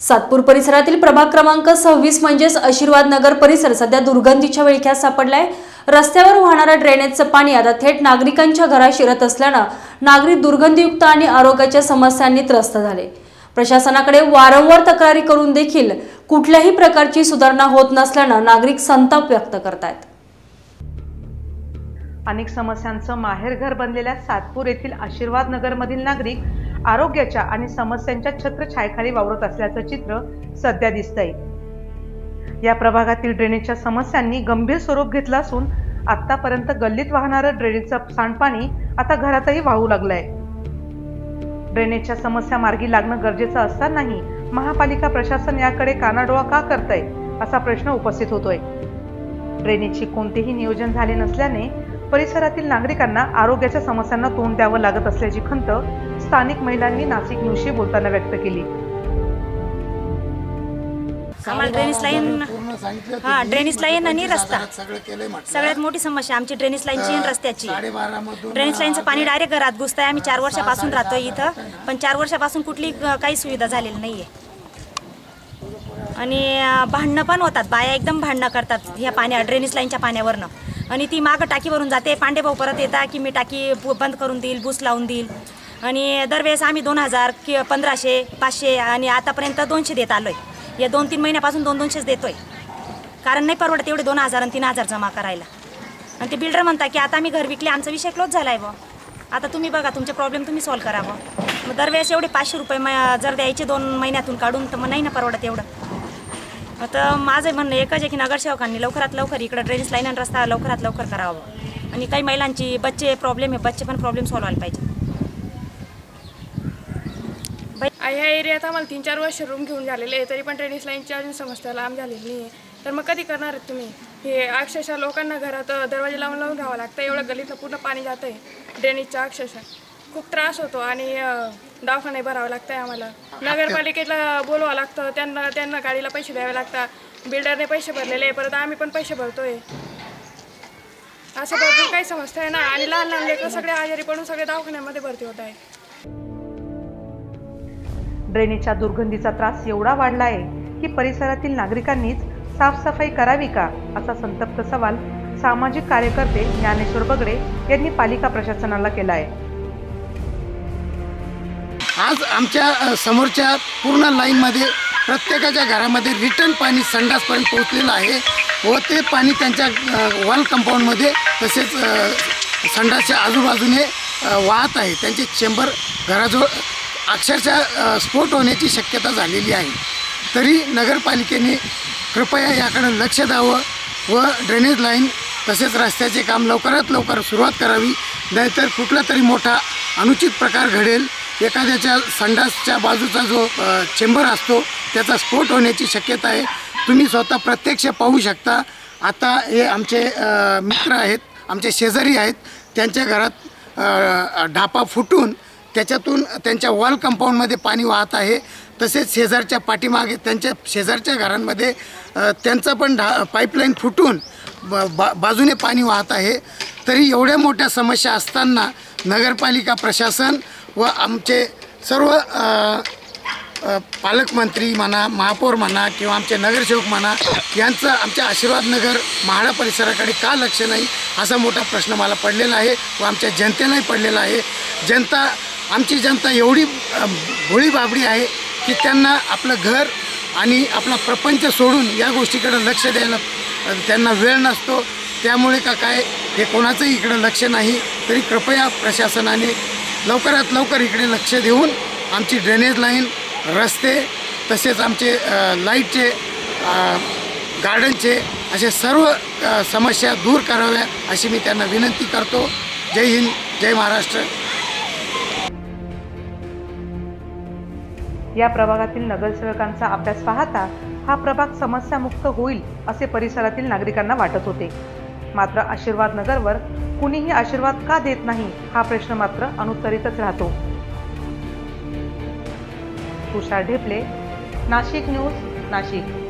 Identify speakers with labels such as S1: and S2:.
S1: सातपूर परिसरातील प्रभाग क्रमांक सव्वीस म्हणजेच आशीर्वाद नगर परिसर सध्या दुर्गंधीच्या विळख्यात सापडलाय. रस्त्यावर वाहणारं ड्रेनेजचं पाणी आता थेट नागरिकांच्या घरात शिरत असल्यानं नागरिक दुर्गंधीयुक्त आणि आरोग्याच्या समस्यांनी त्रस्त झाले. प्रशासनाकडे वारंवार तक्रारी करून देखील कुठल्याही प्रकारची सुधारणा होत नसल्यानं नागरिक संताप व्यक्त करतायत.
S2: अनेक समस्यांचं माहेरघर बनलेल्या सातपूर येथील आशीर्वाद नगरमधील नागरिक आरोग्याच्या आणि समस्यांच्या छत्रछायेखाली वावरत असल्याचं चित्र सध्या दिसतंय. या प्रभागातील ड्रेनेजच्या समस्यांनी गंभीर स्वरूप घेतलं असून आतापर्यंत गल्लीत वाहणारं ड्रेनेजचं सांडपाणी आता घरातही वाहू लागलंय. ड्रेनेजच्या समस्या मार्गी लागणं गरजेचं असतानाही महापालिका प्रशासन याकडे कानाडोळा का करतंय असा प्रश्न उपस्थित होतोय. ड्रेनेजचे कोणतेही नियोजन झाले नसल्याने परिसरातील नागरिकांना आरोग्याच्या समस्यांना तोंड द्यावं लागत असल्याची खंत स्थानिक महिलांनी नाशिक न्यूजशी बोलताना व्यक्त केली.
S3: आम्हाला ड्रेनेज लाईन हा ड्रेनेज लाईन आणि रस्ता. सगळ्यात मोठी समस्या आमची ड्रेनेज लाईनची आणि रस्त्याची. ड्रेनेज लाईनचं पाणी डायरेक्ट घरात घुसतंय. आम्ही चार वर्षापासून राहतोय इथं. पण चार वर्षापासून कुठली काही सुविधा झालेली नाहीये. आणि अं, भांडणं पण होतात. बाया एकदम भांडणं करतात ह्या पाण्या ड्रेनेज लाईनच्या पाण्यावरनं. आणि ती मागं टाकीवरून जाते. पांडेभाऊ परत येतात की मी टाकी बंद करून देईल बूस लावून देईल. आणि दरवेळेस आम्ही दोन हजार कि पंधराशे पाचशे आणि आतापर्यंत दोनशे देत आलो आहे या दोन तीन महिन्यापासून दोन दोनशेच देतो आहे कारण नाही परवडत एवढे दोन हजार आणि तीन हजार जमा करायला. आणि ते बिल्डर म्हणता की आता आम्ही घर विकले आमचा विषय क्लोज झाला आहे बा आता तुम्ही बघा तुमचे प्रॉब्लेम तुम्ही सॉल्व्ह करा बा मग दरवेळेस एवढे पाचशे रुपये म- जर द्यायचे दोन महिन्यातून काढून तर मग नाही ना परवडत एवढं. आता माझं म्हणणं एकच आहे की नगरसेवकांनी लवकरात लवकर इकडं ड्रेनेज लाईन आणि रस्ता लवकरात लवकर करावं. आणि काही महिलांची बच्चे प्रॉब्लेम आहे बच्चे पण प्रॉब्लेम सॉल्व्ह व्हायला पाहिजे.
S4: ह्या एरियात आम्हाला तीन चार वर्ष रूम घेऊन झालेले आहे तरी पण ड्रेनेज लाईनची अजून समस्या लांब झालेली नाही आहे तर मग कधी करणार आहेत तुम्ही? हे अक्षरशः लोकांना घरात दरवाजे लावून लावून राहावं लागतं एवढं गलीतलं पूर्ण पाणी जातं आहे ड्रेनेजचं अक्षरशः. खूप त्रास होतो आणि दवाखाने भरावं लागतं आहे आम्हाला नगरपालिकेला बोलवावं लागतं. त्यांना त्यांना गाडीला पैसे द्यावे लागतात. बिल्डरने पैसे भरलेले आहे परत आम्ही पण पैसे भरतोय. असं भरपूर काही समस्या आहे ना. आणि लहान लहान लेकरं सगळे आजारी पडून सगळे दवाखान्यामध्ये भरती होत आहे
S2: ड्रेनेजच्या दुर्गंधीचा त्रास एवढा वाढला आहे की परिसरातील नागरिकांनीच साफसफाई करावी का? असा संतप्त सवाल सामाजिक कार्यकर्ते ज्ञानेश्वर बगडे यांनी पालिका प्रशासनाला केला आहे
S5: आज आमच्या समोरच्या पूर्ण लाईनमध्ये प्रत्येकाच्या घरामध्ये रिटर्न पाणी संडासपर्यंत पोहोचलेलं आहे व ते पाणी त्यांच्या वॉल कंपाऊंडमध्ये तसेच संडासच्या आजूबाजूने वाहत आहे. त्यांचे चेंबर घराजवळ अक्षरशः स्फोट होण्याची शक्यता झालेली आहे. तरी नगरपालिकेने कृपया याकडे लक्ष द्यावं व ड्रेनेज लाईन तसेच रस्त्याचे काम लवकरात लवकर सुरुवात करावी. नाहीतर कुठला तरी मोठा अनुचित प्रकार घडेल. एखाद्याच्या संडासच्या बाजूचा जो चेंबर असतो त्याचा स्फोट होण्याची शक्यता आहे. तुम्ही स्वतः प्रत्यक्ष पाहू शकता. आता हे आमचे मित्र आहेत आमचे शेजारी आहेत त्यांच्या घरात ढापा फुटून त्याच्यातून त्यांच्या वॉल कंपाऊंडमध्ये पाणी वाहत आहे. तसेच शेजारच्या पाठीमागे त्यांच्या शेजारच्या घरांमध्ये त्यांचं पण ढा पाईपलाईन फुटून ब बा बाजूने पाणी वाहत आहे. तरी एवढ्या मोठ्या समस्या असताना नगरपालिका प्रशासन व आमचे सर्व पालकमंत्री म्हणा महापौर म्हणा किंवा आमचे नगरसेवक म्हणा यांचं आमच्या आशीर्वाद नगर म्हाडा परिसराकडे का लक्ष नाही असा मोठा प्रश्न मला पडलेला आहे व आमच्या जनतेलाही पडलेला आहे. जनता आमची जनता एवढी अ, भोळी बाबडी आहे की त्यांना आपलं घर आणि आपला प्रपंच सोडून या गोष्टीकडे लक्ष द्यायला त्यांना वेळ नसतो. त्यामुळे का काय हे कोणाचंही इकडं लक्ष नाही. तरी कृपया प्रशासनाने लवकरात लवकर इकडे लक्ष देऊन आमची ड्रेनेज लाईन रस्ते तसेच आमचे लाईटचे गार्डनचे असे सर्व समस्या दूर कराव्या अशी मी त्यांना विनंती करतो. जय हिंद जय महाराष्ट्र.
S2: या प्रभागातील नगरसेवकांचा अभ्यास पाहता हा प्रभाग समस्यामुक्त होईल असे परिसरातील नागरिकांना वाटत होते. मात्र आशीर्वाद नगरवर कुणीही आशीर्वाद का देत नाही हा प्रश्न मात्र अनुत्तरितच राहतो. तुषार ढेपले नाशिक न्यूज नाशिक.